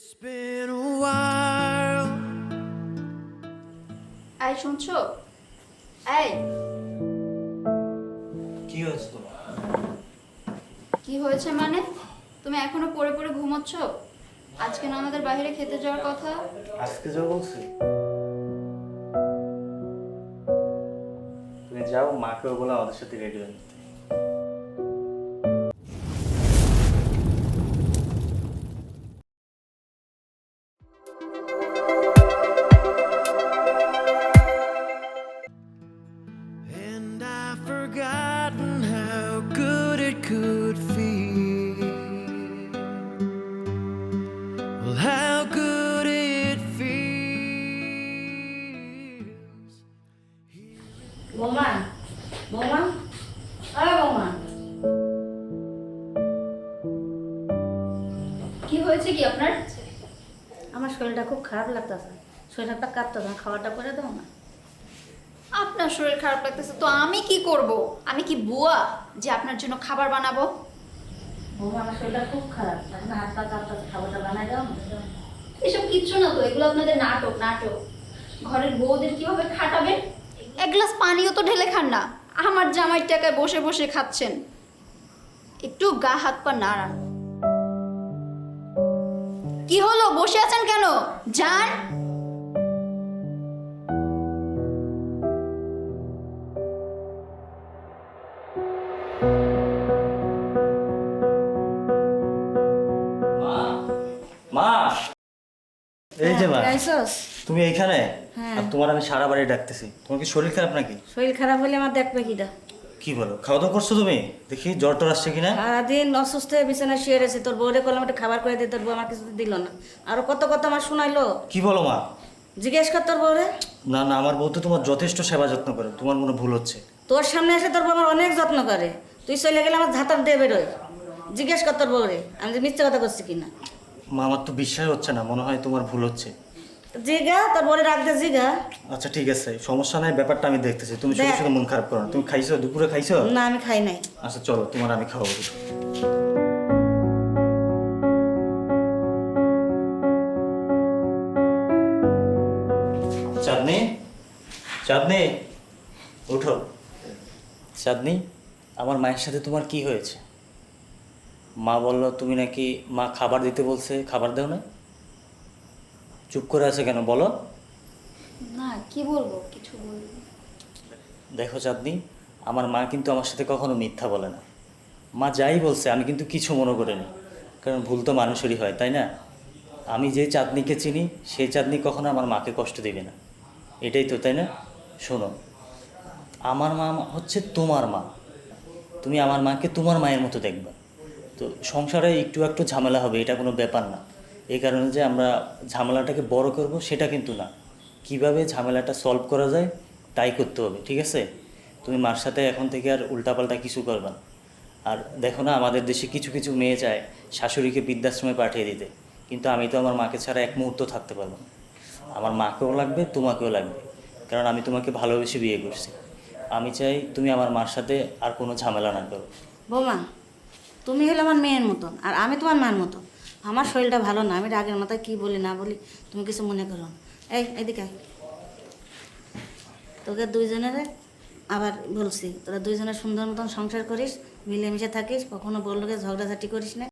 It's been a while. এই শুনছো? এই। কি হয়েছে তোমার? কি হয়েছে মানে? তুমি এখনও পড়ে পড়ে ঘুমোচ্ছ? আজকে না আমাদের বাইরে খেতে যাওয়ার কথা? আজকে যা বলছি। তুমি যাও মাকেও বলে আমাদের সাথে রেডি হয়ে নিতে। Forgotten how good it could feel. Well, how good it feels. বৌমা বৌমা আরে বৌমা কি হয়েছে কি আপনার? আমার শরীরটা খুব খারাপ লাগতেছে। শরীরটা কাঁপতেছে খাওয়াটা করে দাও না। আপনার শরীর খারাপ লাগতেছে তো আমি কি করব? আমি কি বুয়া যে আপনার জন্য খাবার বানাবো? বৌমা আমার শরীরটা খুব খারাপ। এখন হাত পা কাঁপতেছে খাবারটা বানাই দাও এসব কিচ্ছু না তো এগুলো আপনাদের নাটক নাটক। ঘরের বউদের কীভাবে খাটাবেন এক গ্লাস পানিও তো ঢেলে খান না। আমার জামাইয়ের টাকায় বসে বসে খাচ্ছেন। একটু গা হাত পা নাড়ান। কি হলো বসে আছেন কেন? যান। এই যে মা আইসস তুমি এইখানে? হ্যাঁ। আর তোমার আমি সারা বাড়ি ডাকতেছি। তোমার কি শরীর খারাপ নাকি? শরীর খারাপ হলে আমার দেখবে কিটা কি বলো? খাওয়া দাওয়া করছ তুমি? দেখি জ্বর টর আসছে কিনা? সারাদিন অসুস্থ হয়ে বিছানায় শুয়ে রয়েছে। তোর বউরে করলাম একটা খাবার করে দিয়ে তোর বউ আমার কিছু দিল না। আরও কত কত আমার শোনাইলো। কি বলো মা? জিজ্ঞেস কর তোর বউরে। না না আমার বউ তো তোমার যথেষ্ট সেবা যত্ন করে। তোমার মনে ভুল হচ্ছে। তোর সামনে এসে তোর বউ আমার অনেক যত্ন করে। তুই চলে গেলে আমার ঝাঁতার দিয়ে বেরোয়। জিজ্ঞেস কর তোর বউরে আমি মিথ্যে কথা করছি কিনা। মা আমার তো বিশ্বাস হচ্ছে না মনে হয় তোমার ভুল হচ্ছে। জিগা তোর বউরে রাখ দে জিগা। আচ্ছা ঠিক আছে সমস্যা নাই ব্যাপারটা আমি দেখতেছি। তুমি শুধু শুধু মন খারাপ করো না। তুমি খাইছো? দুপুরে খাইছো? না আমি খাই নাই। আচ্ছা চলো তোমার আমি খাওয়াবো। চাঁদনি? চাঁদনি? উঠো। চাঁদনি আমার মায়ের সাথে তোমার কি হয়েছে? মা বলল তুমি নাকি মা খাবার দিতে বলছে খাবার দাও না। চুপ করে আছে কেন বলো। না কি বলব কিছু বলব দেখো চাঁদনি আমার মা কিন্তু আমার সাথে কখনো মিথ্যা বলে না। মা যাই বলছে আমি কিন্তু কিছু মনে করিনি কারণ ভুল তো মানুষেরই হয় তাই না? আমি যে চাঁদনিকে চিনি সেই চাঁদনি কখনো আমার মাকে কষ্ট দিবে না। এটাই তো তাই না? শোনো আমার মা হচ্ছে তোমার মা। তুমি আমার মাকে তোমার মায়ের মতো দেখবা। তো সংসারে একটু একটু ঝামেলা হবে, এটা কোনো ব্যাপার না। এই কারণে যে আমরা ঝামেলাটাকে বড় করব, সেটা কিন্তু না। কীভাবে ঝামেলাটা সলভ করা যায়, তাই করতে হবে, ঠিক আছে? তুমি মার সাথে এখন থেকে আর উল্টাপাল্টা কিছু করবে না। আর দেখো না, আমাদের দেশে কিছু কিছু মেয়ে চায় শাশুড়িকে বৃদ্ধাশ্রমে পাঠিয়ে দিতে। কিন্তু আমি তো আমার মাকে ছাড়া এক মুহূর্ত থাকতে পারব না। আমার মাকেও লাগবে, তোমাকেও লাগবে। কারণ আমি তোমাকে ভালোবেসে বিয়ে করছি। আমি চাই তুমি আমার মার সাথে আর কোনো ঝামেলা না করো। বৌমা তুমি হলে আমার মেয়ের মতন, আর আমি তোমার মার মতন। আমার শরীরটা ভালো না, আমি রাগের মাথায় কী বলি, না বলি, তুমি কিছু মনে করো। এই, এদিকে তোকে দুইজনের আবার বলছি, তোরা দুইজনের সুন্দর মতন সংসার করিস, মিলেমিশে থাকিস, কখনো বললোকে ঝগড়াঝাটি করিস না।